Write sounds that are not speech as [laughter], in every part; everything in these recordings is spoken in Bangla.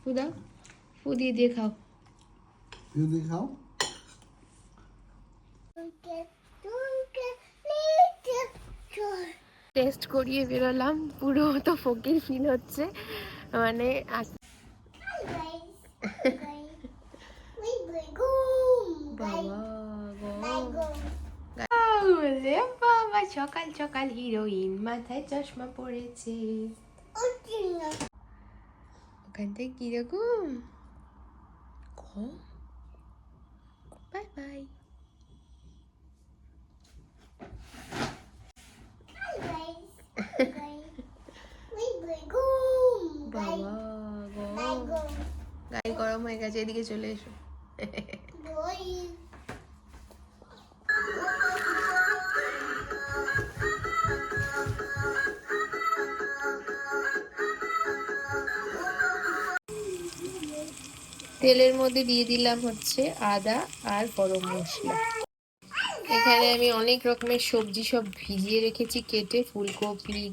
ফু দাও ফু দিয়ে দিয়ে খাও You think how? টেস্ট করিয়ে বেরোলাম। পুরো তো ফকির ফিল হচ্ছে। মানে বাবা সকাল সকাল হিরোইন মাথায় চশমা পড়েছে। ওখান কীরকম কম বাই বাই গায়ে গরম হয়ে গেছে এদিকে চলে এসো তেলের মধ্যে দিয়ে দিলাম হচ্ছে আদা আর গরম মশলা। এখানে আমি অনেক রকমের সবজি সব ভিজিয়ে রেখেছি, কেটে ফুলকপি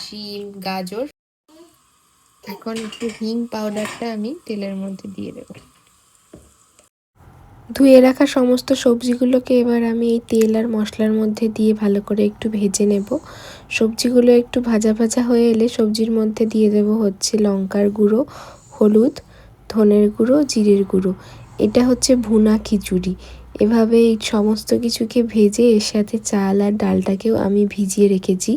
শিম গাজর। এখন একটু হিং পাউডারটা আমি তেলের মধ্যে দিয়ে দেবো। ধুয়ে রাখা সমস্ত সবজিগুলোকে এবার আমি এই তেল আর মশলার মধ্যে দিয়ে ভালো করে একটু ভেজে নেব। সবজিগুলো একটু ভাজা ভাজা হয়ে এলে সবজির মধ্যে দিয়ে দেব হচ্ছে লঙ্কার গুঁড়ো, হলুদ ধনের গুঁড়ো জিরের গুঁড়ো। এটা হচ্ছে ভুনা খিচুড়ি। এভাবে এই সমস্ত কিছুকে ভেজে এর সাথে চাল আর ডালটাকেও আমি ভিজিয়ে রেখেছি,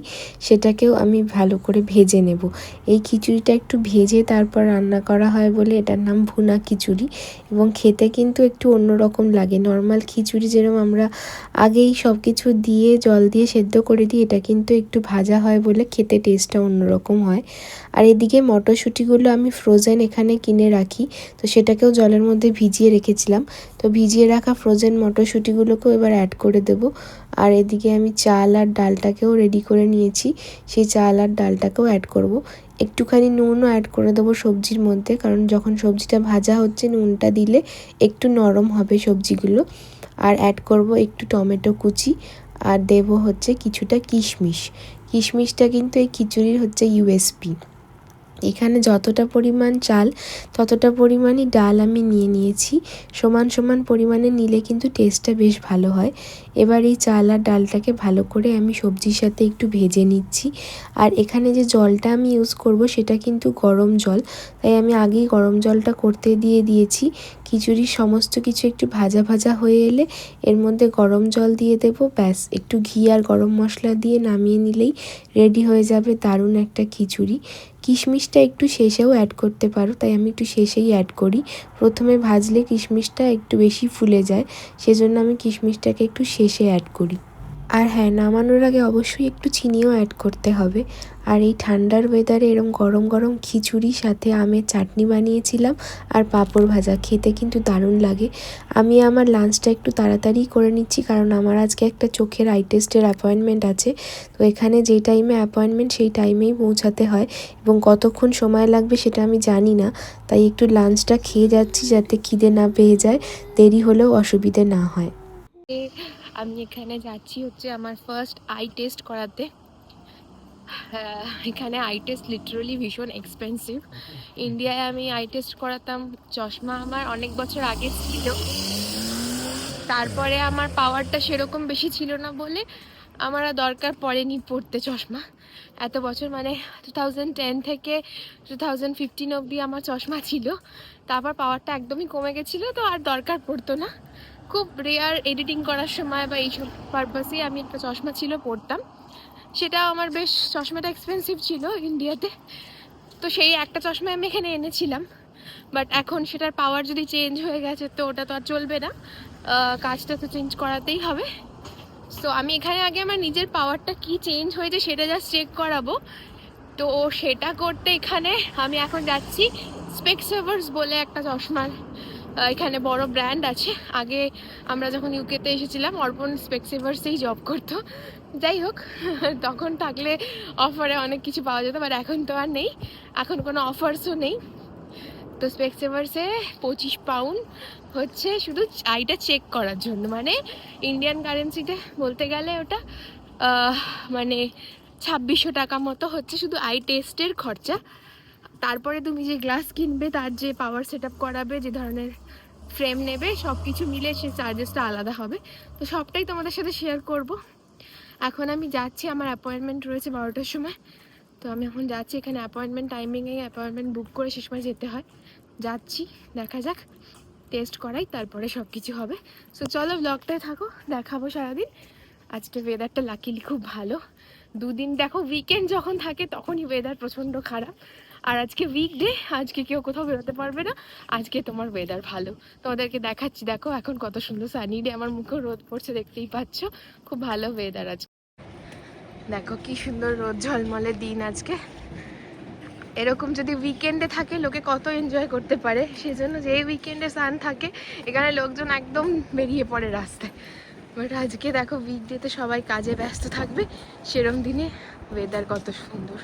সেটাকেও আমি ভালো করে ভেজে নেব। এই খিচুড়িটা একটু ভেজে তারপর রান্না করা হয় বলে এটার নাম ভুনা খিচুড়ি এবং খেতে কিন্তু একটু অন্যরকম লাগে। নর্মাল খিচুড়ি যেরকম আমরা আগেই সব কিছু দিয়ে, জল দিয়ে সেদ্ধ করে দিই, এটা কিন্তু একটু ভাজা হয় বলে খেতে টেস্টটা অন্যরকম হয়। আর এদিকে মটরশুঁটিগুলো আমি ফ্রোজেন এখানে কিনে রাখি, তো সেটাকেও জলের মধ্যে ভিজিয়ে রেখেছিলাম। তো ভিজিয়ে রাখা ফ্রোজেন মটরশুঁটিগুলোকেও এবার অ্যাড করে দেব। আর এদিকে আমি চাল আর ডালটাকেও রেডি করে নিয়েছি। সেই চাল আর ডালটাকেও অ্যাড করব। একটুখানি নুনও অ্যাড করে দেবো সবজির মধ্যে, কারণ যখন সবজিটা ভাজা হচ্ছে নুনটা দিলে একটু নরম হবে সবজিগুলো। আর অ্যাড করব একটু টমেটো কুচি, আর দেব হচ্ছে কিছুটা কিশমিশ। কিশমিশটা কিন্তু এই খিচুড়ির হচ্ছে ইউএসপি এখানে যতটা পরিমাণ চাল, ততটা পরিমাণই ডাল আমি নিয়ে নিয়েছি। সমান সমান পরিমাণে নিলে কিন্তু টেস্টটা বেশ ভালো হয়। এবার এই চাল আর ডালটাকে ভালো করে আমি সবজির সাথে একটু ভেজে নিচ্ছি। আর এখানে যে জলটা আমি ইউজ করব সেটা কিন্তু গরম জল। তাই আমি আগেই গরম জলটা করতে দিয়ে দিয়েছি। খিচুড়ির সমস্ত কিছু একটু ভাজা ভাজা হয়ে এলে এর মধ্যে গরম জল দিয়ে দেব। ব্যাস, একটু ঘি আর গরম মশলা দিয়ে নামিয়ে নিলেই রেডি হয়ে যাবে দারুণ একটা খিচুড়ি। কিশমিশটা একটু শেষেও অ্যাড করতে পারো, তাই আমি একটু শেষেই অ্যাড করি। প্রথমে ভাজলে কিশমিশটা একটু বেশি ফুলে যায়, সেজন্য আমি কিশমিশটাকে একটু শেষে অ্যাড করি। আর হ্যাঁ নামানোর আগে অবশ্যই একটু চিনিও অ্যাড করতে হবে। আর এই ঠান্ডার ওয়েদারে এরম গরম গরম খিচুড়ি সাথে আমের চাটনি বানিয়েছিলাম আর পাঁপড় ভাজা, খেতে কিন্তু দারুণ লাগে। আমি আমার লাঞ্চটা একটু তাড়াতাড়ি করে নিচ্ছি কারণ আমার আজকে একটা চোখের আই টেস্টের অ্যাপয়েন্টমেন্ট আছে। তো এখানে যে টাইমে অ্যাপয়েন্টমেন্ট সেই টাইমেই পৌঁছাতে হয় এবং কতক্ষণ সময় লাগবে সেটা আমি জানি না। তাই একটু লাঞ্চটা খেয়ে যাচ্ছি যাতে খিদে না পেয়ে যায়, দেরি হলেও অসুবিধে না হয়। আমি এখানে যাচ্ছি হচ্ছে আমার ফার্স্ট আই টেস্ট করাতে। এখানে আই টেস্ট লিটারালি ভীষণ এক্সপেন্সিভ ইন্ডিয়ায় আমি আই টেস্ট করাতাম চশমা আমার অনেক বছর আগে ছিল। তারপরে আমার পাওয়ারটা সেরকম বেশি ছিল না বলে আমার আর দরকার পড়েনি পড়তে চশমা। এত বছর মানে টু থাউজেন্ড টেন থেকে টু থাউজেন্ড ফিফটিন অবধি আমার চশমা ছিল। তারপর পাওয়ারটা একদমই কমে গেছিল তো আর দরকার পড়তো না। খুব রেয়ার এডিটিং করার সময় বা এইসব পারপাসেই আমি একটা চশমা ছিল পড়তাম সেটা আমার বেশ, চশমাটা এক্সপেন্সিভ ছিল ইন্ডিয়াতে তো সেই একটা চশমা আমি এখানে এনেছিলাম। বাট এখন সেটার পাওয়ার যদি চেঞ্জ হয়ে গেছে, তো ওটা তো আর চলবে না। কাজটা তো চেঞ্জ করাতেই হবে। সো আমি এখানে আগে আমার নিজের পাওয়ারটা কি চেঞ্জ হয়েছে সেটা জাস্ট চেক করাবো। তো সেটা করতে এখানে আমি এখন যাচ্ছি স্পেক্সেভার্স বলে একটা চশমার এখানে বড় ব্র্যান্ড আছে। আগে আমরা যখন ইউকেতে এসেছিলাম, অর্পণ স্পেক্সেভার্সেই জব করতো। যাই হোক, [laughs] তখন থাকলে অফারে অনেক কিছু পাওয়া যেত বাট এখন তো আর নেই। এখন কোনো অফার্সও নেই। তো স্পেক্সেভার্সে পঁচিশ পাউন্ড হচ্ছে শুধু আইটা চেক করার জন্য। মানে ইন্ডিয়ান কারেন্সিতে বলতে গেলে ওটা মানে ছাব্বিশশো টাকা মতো হচ্ছে শুধু আই টেস্টের খরচা। তারপরে তুমি যে গ্লাস কিনবে, তার যে পাওয়ার সেট করাবে, যে ধরনের ফ্রেম নেবে সব কিছু মিলে সে চার্জেসটা আলাদা হবে। তো সবটাই তোমাদের সাথে শেয়ার করব। এখন আমি যাচ্ছি, আমার অ্যাপয়েন্টমেন্ট রয়েছে বারোটার সময়। তো আমি এখন যাচ্ছি, এখানে অ্যাপয়েন্টমেন্ট টাইমিংয়ে অ্যাপয়েন্টমেন্ট বুক করে সে সময় যেতে হয়। যাচ্ছি, দেখা যাক টেস্ট করাই, তারপরে সব কিছু হবে। সো চলো ব্লগটায় থাকো, দেখাবো সারাদিন। আজকে ওয়েদারটা লাকিলি খুব ভালো। দুদিন দেখো উইকেন্ড যখন থাকে, তখনই ওয়েদার প্রচণ্ড খারাপ। আর আজকে উইকডে আজকে কেউ কোথাও বেরোতে পারবে না। আজকে তোমার ওয়েদার ভালো। তোমাদেরকে দেখাচ্ছি, দেখো এখন কত সুন্দর সানি ডে আমার মুখেও রোদ পড়ছে, দেখতেই পাচ্ছ। খুব ভালো ওয়েদার আজকে। দেখো কি সুন্দর রোদ, ঝলমলে দিন আজকে। এরকম যদি উইকেন্ডে থাকে, লোকে কত এনজয় করতে পারে। সেজন্য যে উইকেন্ডে সান থাকে, এখানে লোকজন একদম বেরিয়ে পড়ে রাস্তায়। বাট আজকে দেখো উইকডেতে সবাই কাজে ব্যস্ত থাকবে। সেরম দিনে ওয়েদার কত সুন্দর।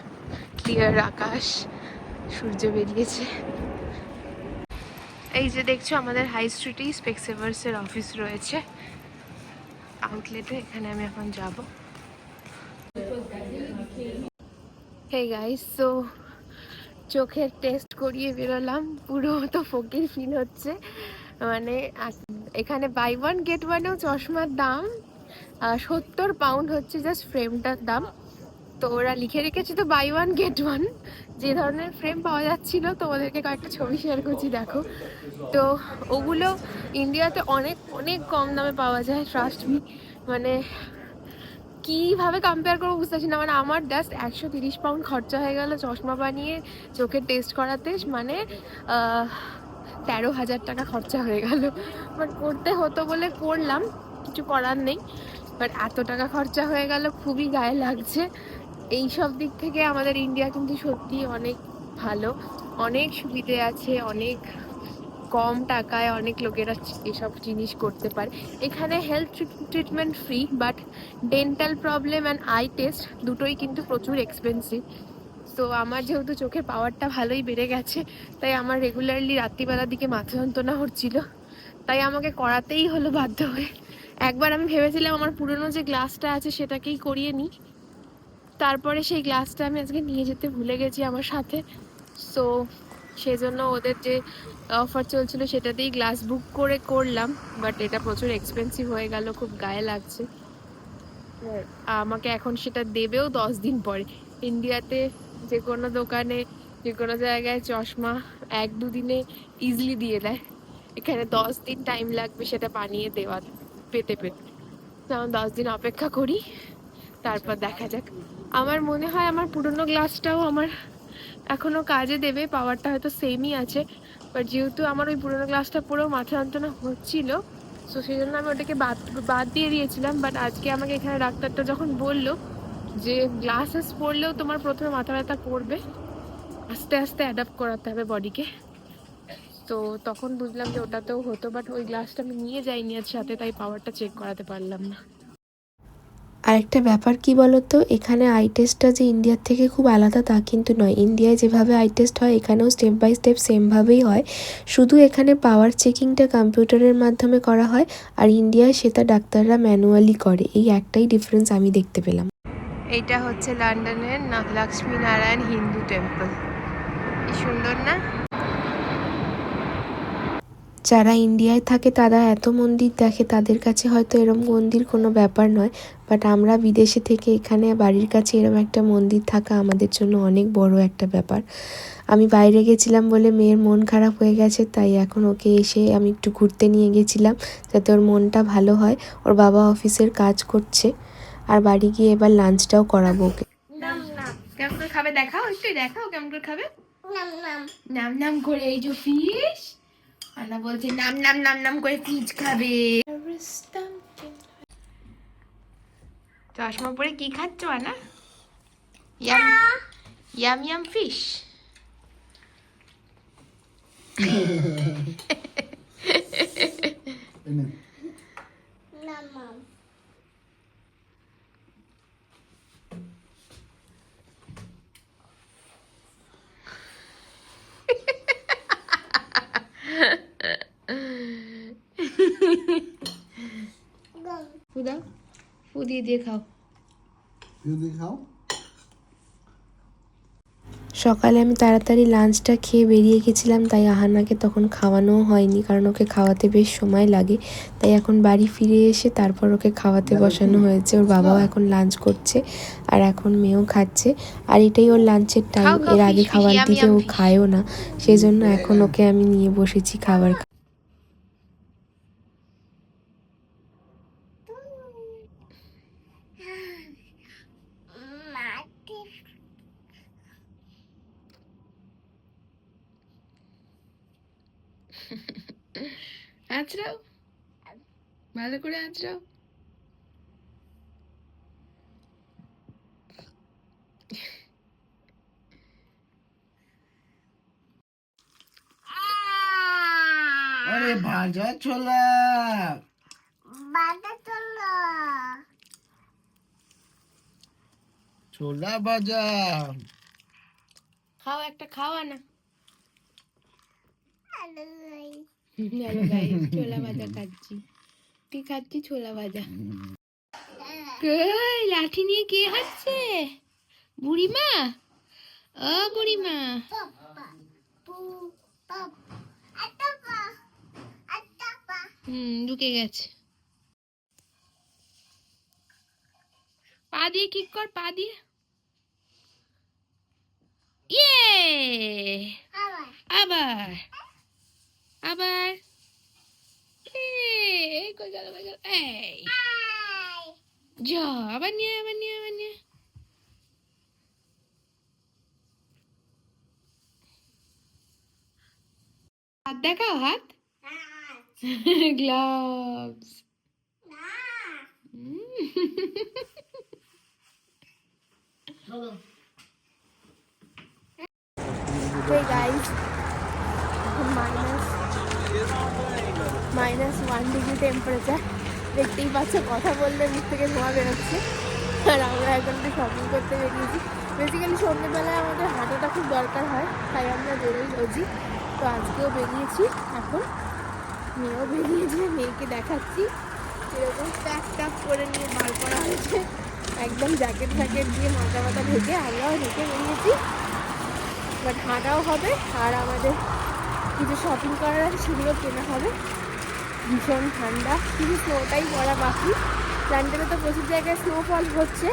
ক্লিয়ার আকাশ। সূর্য বেরিয়েছে। এই যে দেখছ, আমাদের হাই স্ট্রিটেই স্পেক্সেভার্সের অফিস রয়েছে। আউটলেটে এখানে আমি এখন যাব। হে গাইস সো চোখের টেস্ট করিয়ে বেরোলাম। পুরো তো ফকির ফিল হচ্ছে। মানে এখানে বাই ওয়ান গেট ওয়ানেও চশমার দাম সত্তর পাউন্ড হচ্ছে জাস্ট ফ্রেমটার দাম। তো ওরা লিখে রেখেছে তো বাই ওয়ান গেট ওয়ান যে ধরনের ফ্রেম পাওয়া যাচ্ছিল তোমাদেরকে কয়েকটা ছবি শেয়ার করছি, দেখো। তো ওগুলো ইন্ডিয়াতে অনেক অনেক কম দামে পাওয়া যায় ট্রাস্ট মি মানে কীভাবে কম্পেয়ার করব বুঝতে পারছি না। মানে আমার জাস্ট একশো তিরিশ পাউন্ড খরচা হয়ে গেল চশমা বানিয়ে, চোখের টেস্ট করাতে। মানে তেরো হাজার টাকা খরচা হয়ে গেল। বাট করতে হতো বলে করলাম, কিছু করার নেই। বাট এত টাকা খরচা হয়ে গেল, খুবই গায়ে লাগছে। এই সব দিক থেকে আমাদের ইন্ডিয়া কিন্তু সত্যি অনেক ভালো। অনেক সুবিধে আছে, অনেক কম টাকায় অনেক লোকেরা এসব জিনিস করতে পারে। এখানে health treatment free but dental problem and eye test দুটোই কিন্তু প্রচুর এক্সপেন্সিভ তো আমার যেহেতু চোখের পাওয়ারটা ভালোই বেড়ে গেছে, তাই আমার রেগুলারলি রাত্রিবেলার দিকে মাথা যন্ত্রণা হচ্ছিল। তাই আমাকে করাতেই হলো বাধ্য হয়ে। একবার আমি ভেবেছিলাম আমার পুরনো যে গ্লাসটা আছে, সেটাকেই করিয়ে নিই। তারপরে সেই গ্লাসটা আমি আজকে নিয়ে যেতে ভুলে গেছি আমার সাথে। সো সেজন্য ওদের যে অফার চলছিল সেটাতেই গ্লাস বুক করে করলাম বাট এটা প্রচুর এক্সপেন্সিভ হয়ে গেল খুব গায়ে লাগছে। আমাকে এখন সেটা দেবেও দশ দিন পরে। ইন্ডিয়াতে যে কোনো দোকানে যে কোনো জায়গায় চশমা এক দুদিনে ইজিলি দিয়ে দেয়। এখানে দশ দিন টাইম লাগবে সেটা বানিয়ে দেওয়া পেতে পেতে। যেমন দশ দিন অপেক্ষা করি তারপর দেখা যাক। আমার মনে হয় আমার পুরনো গ্লাসটাও আমার এখনও কাজে দেবে পাওয়ারটা হয়তো সেমই আছে বাট যেহেতু আমার ওই পুরোনো গ্লাসটা পুরো মাথা যন্ত্রণা হচ্ছিল সো সেই জন্য আমি ওটাকে বাদ বাদ দিয়ে দিয়েছিলাম বাট আজকে আমাকে এখানে ডাক্তারটা যখন বলল যে গ্লাসেস পরলেও তোমার প্রথমে মাথা ব্যথা করবে, আস্তে আস্তে অ্যাডাপ্ট করাতে হবে বডিকে তো তখন বুঝলাম যে ওটাতেও হতো বাট ওই গ্লাসটা আমি নিয়ে যাইনি আজ সাথে, তাই পাওয়ারটা চেক করাতে পারলাম না। আরেকটা ব্যাপার কি বলতো? এখানে আই টেস্টটা যে ইন্ডিয়ার থেকে খুব আলাদা তা কিন্তু নয়। ইন্ডিয়ায় যেভাবে আই টেস্ট হয়, এখানেও স্টেপ বাই স্টেপ সেমভাবেই হয়। শুধু এখানে পাওয়ার চেকিংটা কম্পিউটারের মাধ্যমে করা হয়, আর ইন্ডিয়ায় সেটা ডাক্তাররা ম্যানুয়ালি করে। এই একটাই ডিফারেন্স আমি দেখতে পেলাম। এইটা হচ্ছে লন্ডনের লক্ষ্মী নারায়ণ হিন্দু টেম্পল সুন্দর না? যারা ইন্ডিয়ায় থাকে তারা এত মন্দির দেখে তাদের কাছে হয়তো এরম মন্দির কোনো ব্যাপার নয়। বাট আমরা বিদেশে থেকে এখানে বাড়ির কাছে এরম একটা মন্দির থাকা আমাদের জন্য অনেক বড় একটা ব্যাপার। আমি বাইরে গেছিলাম বলে মেয়ের মন খারাপ হয়ে গেছে তাই এখন ওকে এসে আমি একটু ঘুরতে নিয়ে গেছিলাম যাতে ওর মনটা ভালো হয়। ওর বাবা অফিসের কাজ করছে আর বাড়ি গিয়ে এবার লাঞ্চটাও করাবো ওকে। কেমন করে খাবে দেখাও একটু দেখাও কেমন করে খাবে। নাম নাম। করে এই যে ফিশ আনা বলছে নাম নাম নাম নাম করে পিচ খাবে। চশমা পরে কি খাচ্ছ Ana? Yum yum fish Amen. ফু দাও দিয়ে দিয়ে খাও? সকালে আমি তাড়াতাড়ি লাঞ্চটা খেয়ে বেরিয়ে গেছিলাম তাই আহানাকে তখন খাওয়ানোও হয়নি কারণ ওকে খাওয়াতে বেশ সময় লাগে। তাই এখন বাড়ি ফিরে এসে তারপর ওকে খাওয়াতে বসানো হয়েছে। ওর বাবাও এখন লাঞ্চ করছে আর এখন মেয়েও খাচ্ছে। আর এটাই ওর লাঞ্চের টাইম এর আগে খাবার yum, ও খায়ও না। সেজন্য এখন ওকে আমি নিয়ে বসেছি খাবার আঁচড়াও। ভালো করে আঁচড়াও। আরে ভাজা ছোলা ছোলা ভাজা খাও একটা খাওয়া না। গাইস ছোলা ভাজা খাচ্ছি। কি খাচ্ছি? ছোলা ভাজা। কই, লাঠি নিয়ে কে বুড়িমা? ও বুড়িমা। ঢুকে গেছে। পা দিয়ে কিক কর, পা দিয়ে। ইয়ে! আবার। আবার এই, এই কই গেল কই গেল এই যা আবার নিয়ে আয়, আবার নিয়ে আয়, আবার নিয়ে আয়। হাত দেখাও হাত gloves Hey [laughs] [laughs] guys, minus minus one degree temperature দেখতেই পাচ্ছ, কথা বললে মুখ থেকে ধোঁয়া বেরোচ্ছে। আর আমরা এখন একটু শপিং করতে বেরিয়েছি। বেসিক্যালি সন্ধ্যেবেলায় আমাদের হাঁটাটা খুব দরকার হয়, তাই আমরা বেরোই রোজই। তো আজকেও বেরিয়েছি, এখন মেয়েও বেরিয়েছে, মেয়েকে দেখাচ্ছি। এরকম প্যাক ট্যাক করে নিয়ে বার করা হয়েছে। একদম জ্যাকেট ফ্যাকেট দিয়ে মাথা মাথা ঢেকে আমরাও ঢেকে বেরিয়েছি। বাট হাঁটাও হবে, আর আমাদের কিছু শপিং করার আছে, সেগুলো কেনা হবে। ভীষণ ঠান্ডা, শুধু স্নোটাই পড়া বাকি। প্ল্যান্টেনে তো প্রচুর জায়গায় স্নোফল হচ্ছে।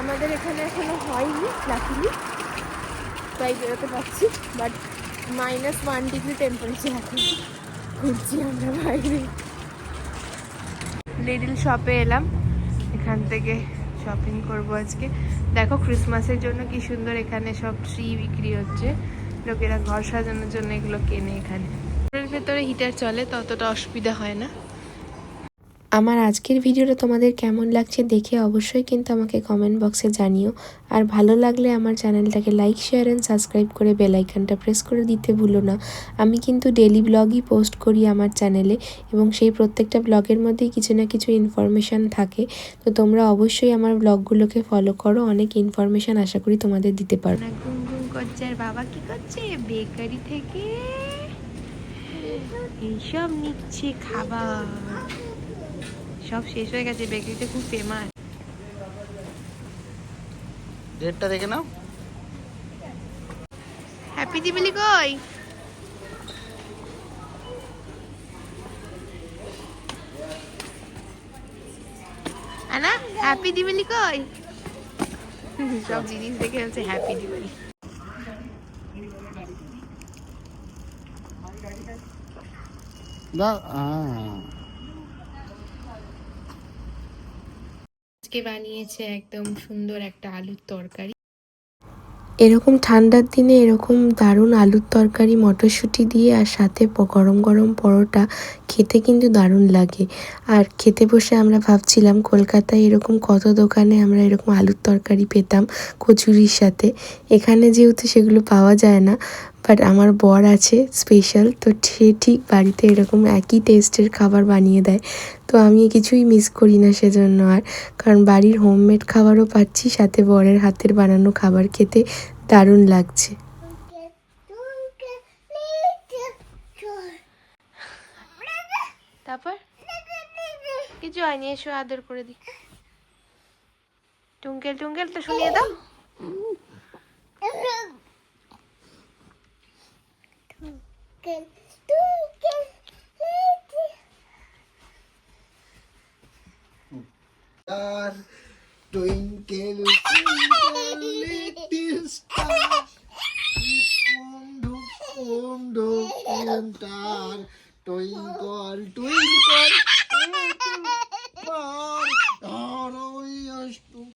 আমাদের এখানে এখনও হয়নি লাকিলি তাই বেরোতে পারছি but minus one degree temperature এখন। ঘুরছি আমরা বাইরে। লিডিল শপে এলাম। এখান থেকে শপিং করব আজকে। দেখো ক্রিসমাসের জন্য কি সুন্দর এখানে সব ট্রি বিক্রি হচ্ছে। লোকেরা ঘর সাজানোর জন্য এগুলো কেনে এখানে। ঘরের ভেতরে হিটার চলে ততটা অসুবিধা হয় না। আমার আজকের ভিডিওটা তোমাদের কেমন লাগছে দেখে অবশ্যই কিন্তু আমাকে কমেন্ট বক্সে জানিও। আর ভালো লাগলে আমার চ্যানেলটাকে লাইক শেয়ার অ্যান্ড সাবস্ক্রাইব করে বেল আইকনটা প্রেস করে দিতে ভুলো না। আমি কিন্তু ডেলি ব্লগই পোস্ট করি আমার চ্যানেলে এবং সেই প্রত্যেকটা ব্লগের মধ্যেই কিছু না কিছু ইনফরমেশান থাকে। তো তোমরা অবশ্যই আমার ব্লগগুলোকে ফলো করো অনেক ইনফরমেশান আশা করি তোমাদের দিতে আর বাবা কি করছে? বেকারি থেকে এইসব নিচ্ছে খাবার। সব শেষ হয়ে গেছে বেকারিতে খুব ফেমাস ডেটটা দেখে নাও। হ্যাপি দিবিলি কই? আনা হ্যাপি দিবিলি কই? [laughs] সব জিনিস দেখে হচ্ছে হ্যাপি দিওয়ালি না হ্যাঁ আজকে বানিয়েছে একদম সুন্দর একটা আলুর তরকারি। এরকম ঠান্ডার দিনে এরকম দারুণ আলুর তরকারি মটরশুঁটি দিয়ে আর সাথে গরম গরম পরোটা খেতে কিন্তু দারুণ লাগে। আর খেতে বসে আমরা ভাবছিলাম কলকাতায় এরকম কত দোকানে আমরা এরকম আলুর তরকারি পেতাম কচুরির সাথে। এখানে যেহেতু সেগুলো পাওয়া যায় না বাট আমার বর আছে স্পেশাল তো সে ঠিক বাড়িতে এরকম একই টেস্টের খাবার বানিয়ে দেয়। তো আমি কিছুই মিস করি না সেজন্য আর। কারণ বাড়ির হোমমেড খাবারও পাচ্ছি, সাথে বরের হাতের বানানো খাবার খেতে দারুণ লাগছে। তারপর? কিছু হয়নি, এসো আদর করে দি। টুঙ্কেল টুঙ্কেল তো শুনিয়ে দাও। can, do can, twinkle, twinkle, little star. Om dum, om dum, om star, twinkle, twinkle, little star. Dar, oh, yes,